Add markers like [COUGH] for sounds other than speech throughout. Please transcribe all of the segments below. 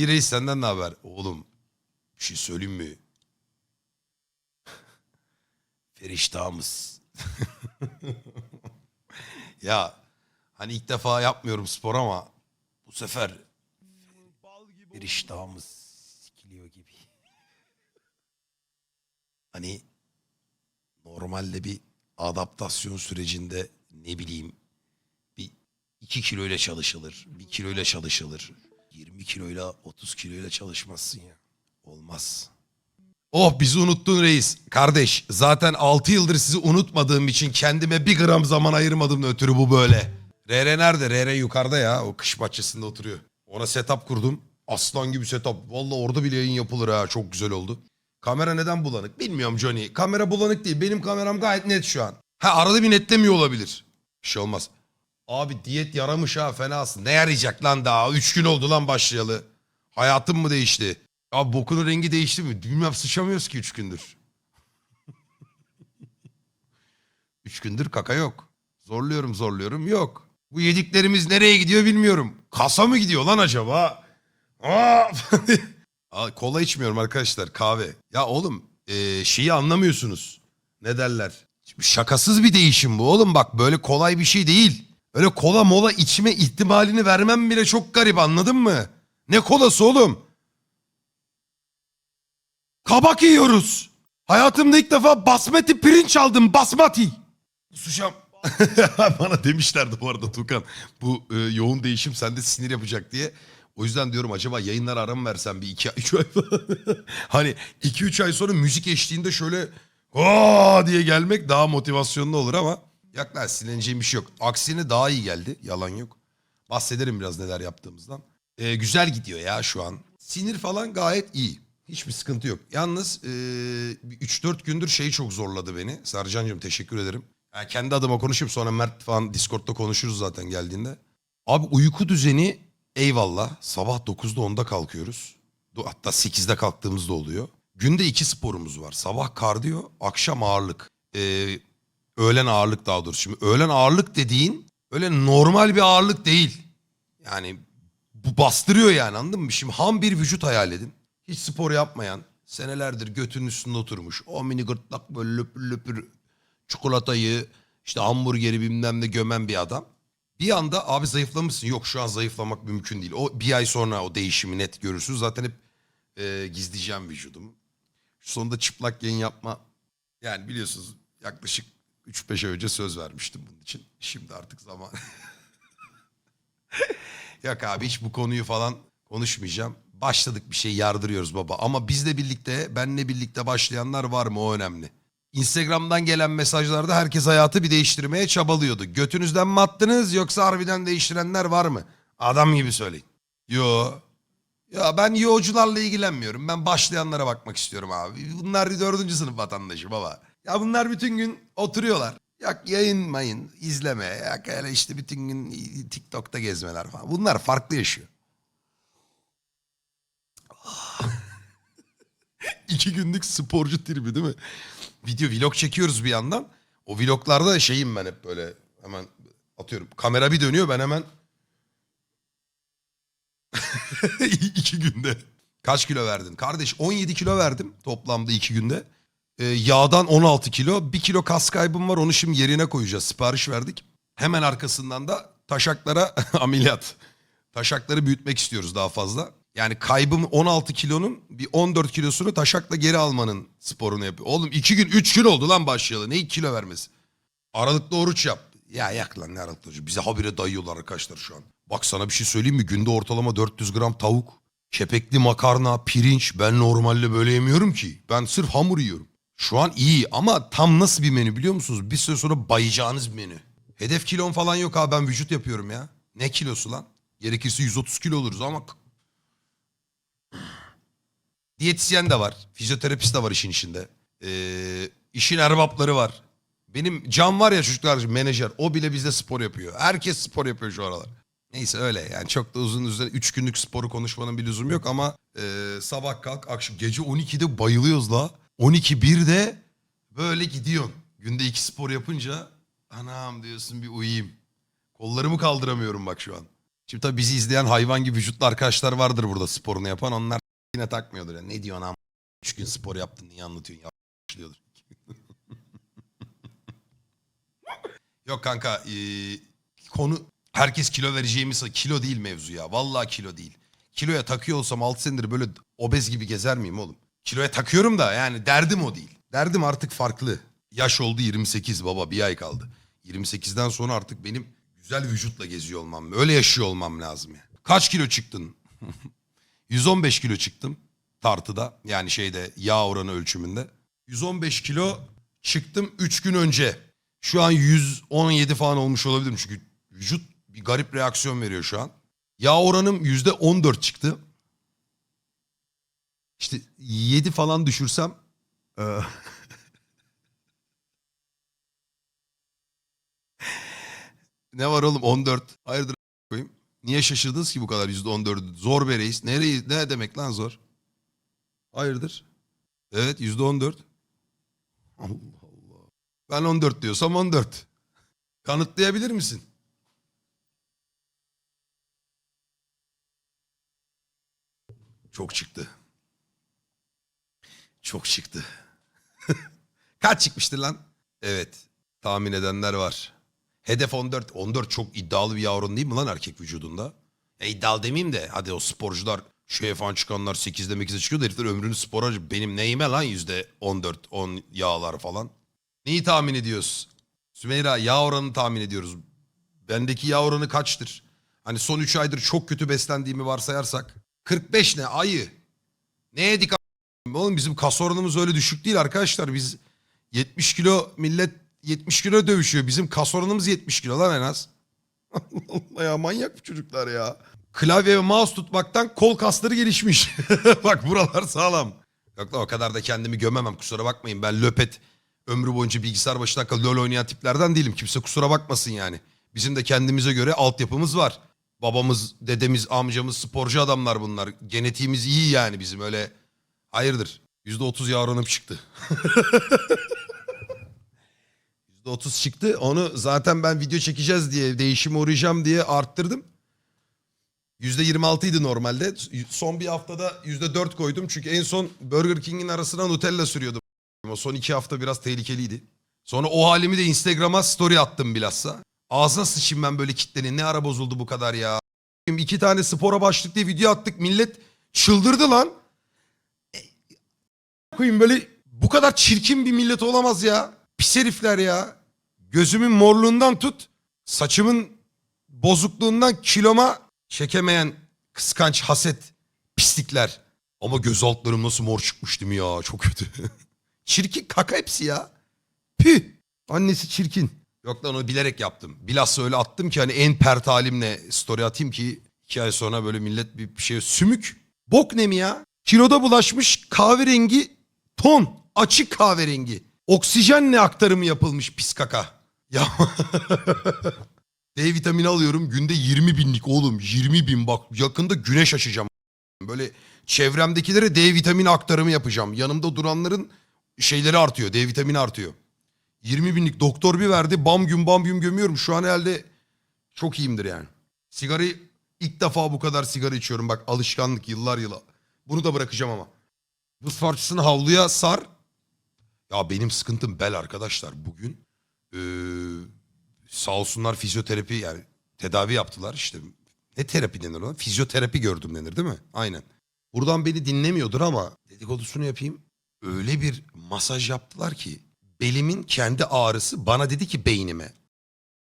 İyi reis senden ne haber? Oğlum bir şey söyleyeyim mi? [LAUGHS] Feriştahımız. [LAUGHS] ya hani ilk defa yapmıyorum spor ama bu sefer feriştahımız sikiliyor gibi. [LAUGHS] Hani normalde bir adaptasyon sürecinde ne bileyim bir 2 kiloyla çalışılır, 1 kiloyla çalışılır. 20 kiloyla 30 kiloyla çalışmazsın ya. Olmaz. Oh bizi unuttun reis. Kardeş zaten 6 yıldır sizi unutmadığım için kendime bir gram zaman ayırmadım ötürü bu böyle. RR nerede? RR yukarıda ya. O kış bahçesinde oturuyor. Ona setup kurdum. Aslan gibi setup. Vallahi orada bile yayın yapılır ha. Çok güzel oldu. Kamera neden bulanık? Bilmiyorum Johnny. Kamera bulanık değil. Benim kameram gayet net şu an. Ha arada bir netlemiyor olabilir. Bir şey olmaz. Abi diyet yaramış ha fenasın. Ne yarayacak lan daha? Üç gün oldu lan başlayalı. Hayatım mı değişti? Abi bokunun rengi değişti mi? Bilmem sıçamıyoruz ki üç gündür. [LAUGHS] üç gündür kaka yok. Zorluyorum zorluyorum yok. Bu yediklerimiz nereye gidiyor bilmiyorum. Kasa mı gidiyor lan acaba? Aa! [LAUGHS] Kola içmiyorum arkadaşlar kahve. Ya oğlum eee, şeyi anlamıyorsunuz. Ne derler? Şakasız bir değişim bu oğlum bak böyle kolay bir şey değil. Öyle kola mola içme ihtimalini vermem bile çok garip anladın mı? Ne kolası oğlum? Kabak yiyoruz. Hayatımda ilk defa basmati pirinç aldım basmati. Kusacağım. [LAUGHS] Bana demişlerdi bu arada Tukan. Bu e, yoğun değişim sende sinir yapacak diye. O yüzden diyorum acaba yayınlara ara mı versem bir iki [LAUGHS] üç ay hani iki üç ay sonra müzik eşliğinde şöyle Aa diye gelmek daha motivasyonlu olur ama yok lan sinirleneceğim bir şey yok. Aksine daha iyi geldi. Yalan yok. Bahsederim biraz neler yaptığımızdan. Ee, güzel gidiyor ya şu an. Sinir falan gayet iyi. Hiçbir sıkıntı yok. Yalnız ee, 3-4 gündür şey çok zorladı beni. Sercan'cığım teşekkür ederim. Yani kendi adıma konuşup sonra Mert falan Discord'da konuşuruz zaten geldiğinde. Abi uyku düzeni eyvallah. Sabah 9'da 10'da kalkıyoruz. Hatta 8'de kalktığımızda oluyor. Günde iki sporumuz var. Sabah kardiyo, akşam ağırlık. Ee, öğlen ağırlık daha doğrusu. Şimdi öğlen ağırlık dediğin öyle normal bir ağırlık değil. Yani bu bastırıyor yani anladın mı? Şimdi ham bir vücut hayal edin. Hiç spor yapmayan, senelerdir götünün üstünde oturmuş. O mini gırtlak böyle löpür löpür çikolatayı, işte hamburgeri bilmem ne gömen bir adam. Bir anda abi zayıflamışsın. Yok şu an zayıflamak mümkün değil. O bir ay sonra o değişimi net görürsünüz. Zaten hep e, gizleyeceğim vücudumu. Sonunda çıplak yayın yapma. Yani biliyorsunuz yaklaşık 3-5 ay önce söz vermiştim bunun için. Şimdi artık zaman. [LAUGHS] Yok abi hiç bu konuyu falan konuşmayacağım. Başladık bir şey yardırıyoruz baba. Ama bizle birlikte, benle birlikte başlayanlar var mı o önemli. Instagram'dan gelen mesajlarda herkes hayatı bir değiştirmeye çabalıyordu. Götünüzden mi attınız yoksa harbiden değiştirenler var mı? Adam gibi söyleyin. Yo. Ya ben yolcularla ilgilenmiyorum. Ben başlayanlara bakmak istiyorum abi. Bunlar dördüncü sınıf vatandaşı baba. Ya bunlar bütün gün oturuyorlar. Yak yayın mayın, izleme. Yak öyle işte bütün gün TikTok'ta gezmeler falan. Bunlar farklı yaşıyor. [LAUGHS] İki günlük sporcu tribi değil mi? Video vlog çekiyoruz bir yandan. O vloglarda şeyim ben hep böyle hemen atıyorum. Kamera bir dönüyor ben hemen [LAUGHS] iki günde. Kaç kilo verdin? Kardeş 17 kilo verdim toplamda iki günde. Ee, yağdan 16 kilo. Bir kilo kas kaybım var onu şimdi yerine koyacağız. Sipariş verdik. Hemen arkasından da taşaklara [LAUGHS] ameliyat. Taşakları büyütmek istiyoruz daha fazla. Yani kaybım 16 kilonun bir 14 kilosunu taşakla geri almanın sporunu yapıyor. Oğlum 2 gün 3 gün oldu lan başlayalı. Ne 2 kilo vermesi? Aralıklı oruç yap. Ya yak lan ne aralıklı oruç. Bize habire dayıyorlar arkadaşlar şu an. Bak sana bir şey söyleyeyim mi? Günde ortalama 400 gram tavuk, kepekli makarna, pirinç. Ben normalde böyle yemiyorum ki. Ben sırf hamur yiyorum. Şu an iyi ama tam nasıl bir menü biliyor musunuz? Bir süre sonra bayacağınız bir menü. Hedef kilon falan yok abi ben vücut yapıyorum ya. Ne kilosu lan? Gerekirse 130 kilo oluruz ama Diyetisyen de var. Fizyoterapist de var işin içinde. Ee, işin erbapları var. Benim Can var ya çocuklar menajer. O bile bizde spor yapıyor. Herkes spor yapıyor şu aralar. Neyse öyle yani çok da uzun üzerine 3 günlük sporu konuşmanın bir lüzum yok ama e, sabah kalk akşam gece 12'de bayılıyoruz la. 12 1'de böyle gidiyorsun. Günde iki spor yapınca anam diyorsun bir uyuyayım. Kollarımı kaldıramıyorum bak şu an. Şimdi tabii bizi izleyen hayvan gibi vücutlu arkadaşlar vardır burada sporunu yapan. Onlar yine takmıyordur. Ya. Ne diyorsun ama? Üç gün spor yaptın niye anlatıyorsun? Ya. [LAUGHS] Yok kanka e, konu herkes kilo vereceğimiz kilo değil mevzu ya. Vallahi kilo değil. Kiloya takıyor olsam 6 senedir böyle obez gibi gezer miyim oğlum? Kiloya takıyorum da yani derdim o değil. Derdim artık farklı. Yaş oldu 28 baba bir ay kaldı. 28'den sonra artık benim güzel vücutla geziyor olmam, öyle yaşıyor olmam lazım yani. Kaç kilo çıktın? [LAUGHS] 115 kilo çıktım tartıda yani şeyde yağ oranı ölçümünde. 115 kilo çıktım 3 gün önce. Şu an 117 falan olmuş olabilirim çünkü vücut bir garip reaksiyon veriyor şu an. Yağ oranım %14 çıktı. İşte 7 falan düşürsem e, [LAUGHS] ne var oğlum 14. Hayırdır koyayım. Niye şaşırdınız ki bu kadar %14'ü? Zor be reis. Nereyi, ne demek lan zor? Hayırdır? Evet %14. Allah Allah. Ben 14 diyorsam 14. Kanıtlayabilir misin? Çok çıktı. Çok çıktı. [LAUGHS] Kaç çıkmıştır lan? Evet. Tahmin edenler var. Hedef 14. 14 çok iddialı bir yavrun değil mi lan erkek vücudunda? Ya iddialı demeyeyim de hadi o sporcular şeye falan çıkanlar 8'de 8'de çıkıyor da herifler ömrünü spora. Benim neyime lan yüzde 14 10 yağlar falan. Neyi tahmin ediyoruz? Sümeyra yağ oranını tahmin ediyoruz. Bendeki yağ oranı kaçtır? Hani son 3 aydır çok kötü beslendiğimi varsayarsak. 45 ne ayı? Ne yedik a- Oğlum bizim kas oranımız öyle düşük değil arkadaşlar. Biz 70 kilo millet 70 kilo dövüşüyor. Bizim kas oranımız 70 kilo lan en az. [LAUGHS] Allah ya manyak bu çocuklar ya. Klavye ve mouse tutmaktan kol kasları gelişmiş. [LAUGHS] Bak buralar sağlam. Yok lan o kadar da kendimi gömemem kusura bakmayın. Ben löpet ömrü boyunca bilgisayar başında kalı LoL oynayan tiplerden değilim. Kimse kusura bakmasın yani. Bizim de kendimize göre altyapımız var. Babamız, dedemiz, amcamız sporcu adamlar bunlar. Genetiğimiz iyi yani bizim öyle hayırdır. %30 yağ oranım çıktı. [LAUGHS] %30 çıktı. Onu zaten ben video çekeceğiz diye, değişime uğrayacağım diye arttırdım. %26 idi normalde. Son bir haftada %4 koydum. Çünkü en son Burger King'in arasına Nutella sürüyordum. O son iki hafta biraz tehlikeliydi. Sonra o halimi de Instagram'a story attım bilhassa. Ağzına sıçayım ben böyle kitlenin. Ne ara bozuldu bu kadar ya. İki tane spora başlık diye video attık. Millet çıldırdı lan. Koyayım böyle bu kadar çirkin bir millet olamaz ya. Pis herifler ya. Gözümün morluğundan tut. Saçımın bozukluğundan kiloma çekemeyen kıskanç haset pislikler. Ama göz altlarım nasıl mor çıkmış değil mi ya? Çok kötü. [LAUGHS] çirkin kaka hepsi ya. Püh. Annesi çirkin. Yok lan onu bilerek yaptım. Bilhassa öyle attım ki hani en pert halimle story atayım ki iki ay sonra böyle millet bir şey sümük. Bok ne mi ya? Kiloda bulaşmış kahverengi ton. Açık kahverengi. Oksijenle aktarımı yapılmış pis kaka. Ya [LAUGHS] D vitamini alıyorum günde 20 binlik oğlum 20 bin bak yakında güneş açacağım. Böyle çevremdekilere D vitamini aktarımı yapacağım. Yanımda duranların şeyleri artıyor D vitamini artıyor. 20 binlik doktor bir verdi bam gün bam gün gömüyorum. Şu an herhalde çok iyiyimdir yani. Sigarayı ilk defa bu kadar sigara içiyorum. Bak alışkanlık yıllar yıla. Bunu da bırakacağım ama. Buz parçasını havluya sar. Ya benim sıkıntım bel arkadaşlar. Bugün ee, sağ olsunlar fizyoterapi yani tedavi yaptılar işte. Ne terapi denir ona? Fizyoterapi gördüm denir değil mi? Aynen. Buradan beni dinlemiyordur ama dedikodusunu yapayım. Öyle bir masaj yaptılar ki belimin kendi ağrısı bana dedi ki beynime.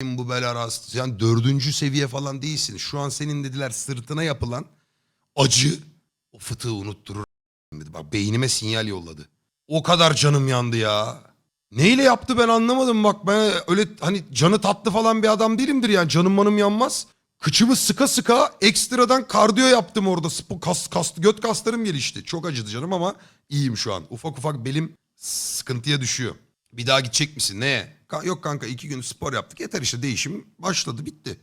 "Benim Bu bel ağrısı yani dördüncü seviye falan değilsin. Şu an senin dediler sırtına yapılan acı o fıtığı unutturur. Bak beynime sinyal yolladı. O kadar canım yandı ya. Neyle yaptı ben anlamadım bak ben öyle hani canı tatlı falan bir adam değilimdir yani canım manım yanmaz. Kıçımı sıka sıka ekstradan kardiyo yaptım orada. Spo, kas, kas, göt kaslarım gelişti. Çok acıdı canım ama iyiyim şu an. Ufak ufak belim sıkıntıya düşüyor. Bir daha gidecek misin? Ka- Yok kanka iki gün spor yaptık. Yeter işte değişim başladı bitti.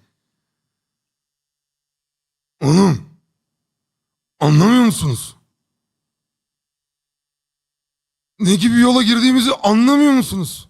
Oğlum. Anlamıyor musunuz? Ne gibi yola girdiğimizi anlamıyor musunuz?